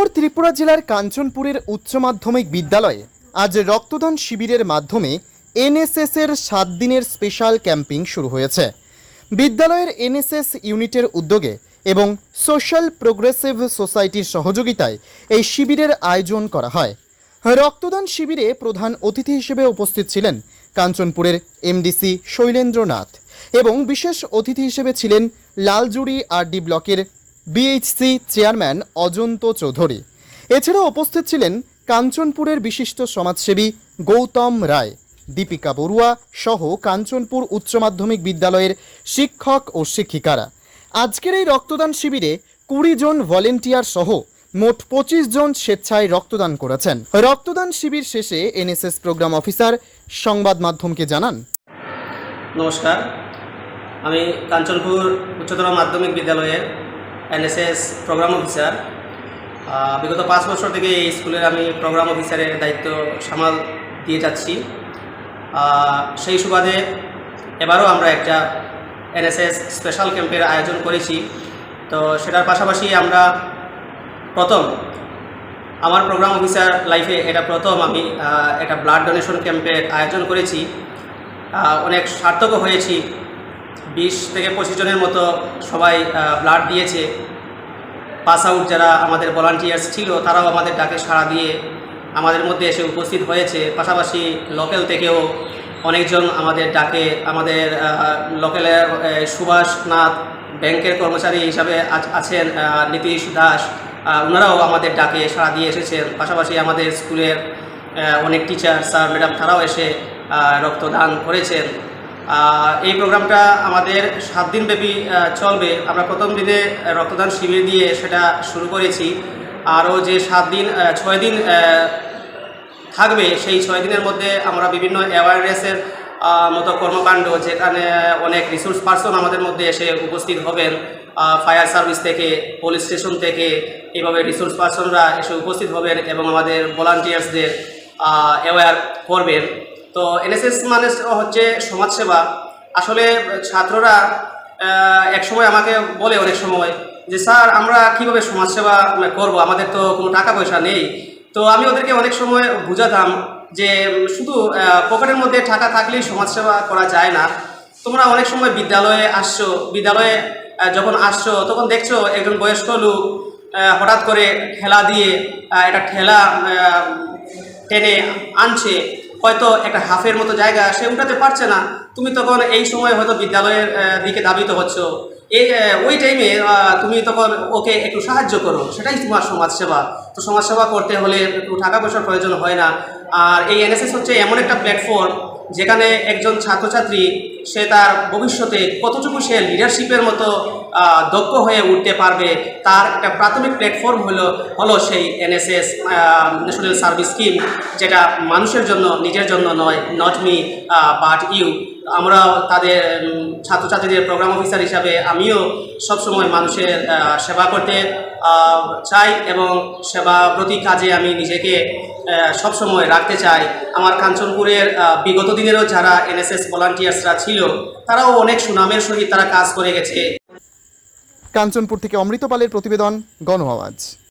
উত্তর ত্রিপুরা জেলার কাঞ্চনপুরের উচ্চ মাধ্যমিক বিদ্যালয়ে আজ রক্তদান শিবিরের মাধ্যমে এনএসএস এর সাত দিনের স্পেশাল ক্যাম্পিং শুরু হয়েছে। বিদ্যালয়ের এনএসএস ইউনিটের উদ্যোগে এবং সোশ্যাল প্রোগ্রেসিভ সোসাইটির সহযোগিতায় এই শিবিরের আয়োজন করা হয়। রক্তদান শিবিরে প্রধান অতিথি হিসেবে উপস্থিত ছিলেন কাঞ্চনপুরের এমডিসি শৈলেন্দ্রনাথ এবং বিশেষ অতিথি হিসেবে ছিলেন লালজুড়ি আরডি ব্লকের বিএইচসি চেয়ারম্যান অজন্ত চৌধুরী। এছাড়াও উপস্থিত ছিলেন কাঞ্চনপুরের বিশিষ্ট সমাজসেবী গৌতম রায়। দীপিকা বড়ুয়া সহ কাঞ্চনপুর উচ্চ মাধ্যমিক বিদ্যালয়ের শিক্ষক ও শিক্ষিকারা। আজকের এই রক্তদান শিবিরে কুড়ি জন ভলেন্টিয়ার সহ মোট পঁচিশ জন স্বেচ্ছায় রক্তদান করেছেন। রক্তদান শিবির শেষে এনএসএস প্রোগ্রাম অফিসার সংবাদ মাধ্যমকে জানান। নমস্কার। আমি কাঞ্চনপুর উচ্চতর মাধ্যমিক বিদ্যালয়ের এনএসএস প্রোগ্রাম অফিসার বিগত পাঁচ বছর থেকে এই স্কুলের আমি প্রোগ্রাম অফিসারের দায়িত্ব সামাল দিয়ে যাচ্ছি। সেই সুবাদে এবারও আমরা একটা এনএসএস স্পেশাল ক্যাম্পের আয়োজন করেছি। তো সেটার পাশাপাশি আমরা প্রথম আমার প্রোগ্রাম অফিসার লাইফে এটা প্রথম আমি একটা ব্লাড ডোনেশন ক্যাম্পের আয়োজন করেছি। অনেক সার্থকও হয়েছি। বিশ থেকে পঁচিশ জনের মতো সবাই ব্লাড দিয়েছে। পাস আউট যারা আমাদের ভলান্টিয়ার্স ছিল, তারাও আমাদের ডাকে সাড়া দিয়ে আমাদের মধ্যে এসে উপস্থিত হয়েছে। পাশাপাশি লোকাল থেকেও অনেকজন আমাদের ডাকে, আমাদের লোকালের সুভাষ নাথ, ব্যাংকের কর্মচারী হিসাবে আছ- আছেন নীতিশ দাস ওনারাও আমাদের ডাকে সাড়া দিয়ে এসেছেন। পাশাপাশি আমাদের স্কুলের অনেক টিচার স্যার ম্যাডাম তারাও এসে রক্তদান করেছেন। এই প্রোগ্রামটা আমাদের সাত দিন ব্যাপী চলবে। আমরা প্রথম দিনে রক্তদান শিবির দিয়ে সেটা শুরু করেছি। আরও যে সাত দিন ছয় দিন থাকবে, সেই ছয় দিনের মধ্যে আমরা বিভিন্ন অ্যাওয়ারনেসের মতো কর্মকাণ্ড, যেখানে অনেক রিসোর্স পার্সন আমাদের মধ্যে এসে উপস্থিত হবেন। ফায়ার সার্ভিস থেকে পুলিশ স্টেশন থেকে, এভাবে রিসোর্স পার্সনরা এসে উপস্থিত হবেন এবং আমাদের ভলান্টিয়ার্সদের অ্যাওয়্যার করবেন। তো এনএসএস মানে হচ্ছে সমাজসেবা। আসলে ছাত্ররা আহ, এক সময় আমাকে বলে অনেক সময় যে স্যার আমরা কীভাবে সমাজসেবা করব? আমাদের তো কোনো টাকা পয়সা নেই। তো আমি ওদেরকে অনেক সময় বুঝাতাম যে শুধু পকেটের মধ্যে টাকা থাকলেই সমাজসেবা করা যায় না। তোমরা অনেক সময় বিদ্যালয়ে আসছো বিদ্যালয়ে যখন আসছো তখন দেখছ একজন বয়স্ক লোক হঠাৎ করে ঠেলা দিয়ে একটা ঠেলা টেনে আনছে। হয়তো একটা হাফের মতো জায়গা সে উঠাতে পারছে না। তুমি তখন এই সময় হয়তো বিদ্যালয়ের দিকে দাবিত হচ্ছ। এই ওই টাইমে তুমি তখন ওকে একটু সাহায্য করো। সেটাই তোমার সমাজসেবা। তো সমাজসেবা করতে হলে একটু টাকা পয়সার প্রয়োজন হয় না। আর এই এনএসএস হচ্ছে এমন একটা প্ল্যাটফর্ম যেখানে একজন ছাত্রছাত্রী, সে তার ভবিষ্যতে কতটুকু সে লিডারশিপের মতো দক্ষ হয়ে উঠতে পারবে, তার একটা প্রাথমিক প্ল্যাটফর্ম হলো হলো সেই এনএসএস ন্যাশনাল সার্ভিস স্কিম যেটা মানুষের জন্য, নিজের জন্য নয় নট মি বাট ইউ আমরা তাদের ছাত্রছাত্রীদের প্রোগ্রাম অফিসার হিসাবে আমিও সবসময় মানুষের সেবা করতে চাই এবং সেবাব্রতী কাজে আমি নিজেকে সবসময় রাখতে চাই। আমার কাঞ্চনপুরের বিগত দিনেরও যারা এনএসএস ভলান্টিয়ার্সরা ছিল, তারাও অনেক সুনামের সহিত তারা কাজ করে গেছে। কাঞ্চনপুর থেকে অমৃতপালের প্রতিবেদন গণ আওয়াজ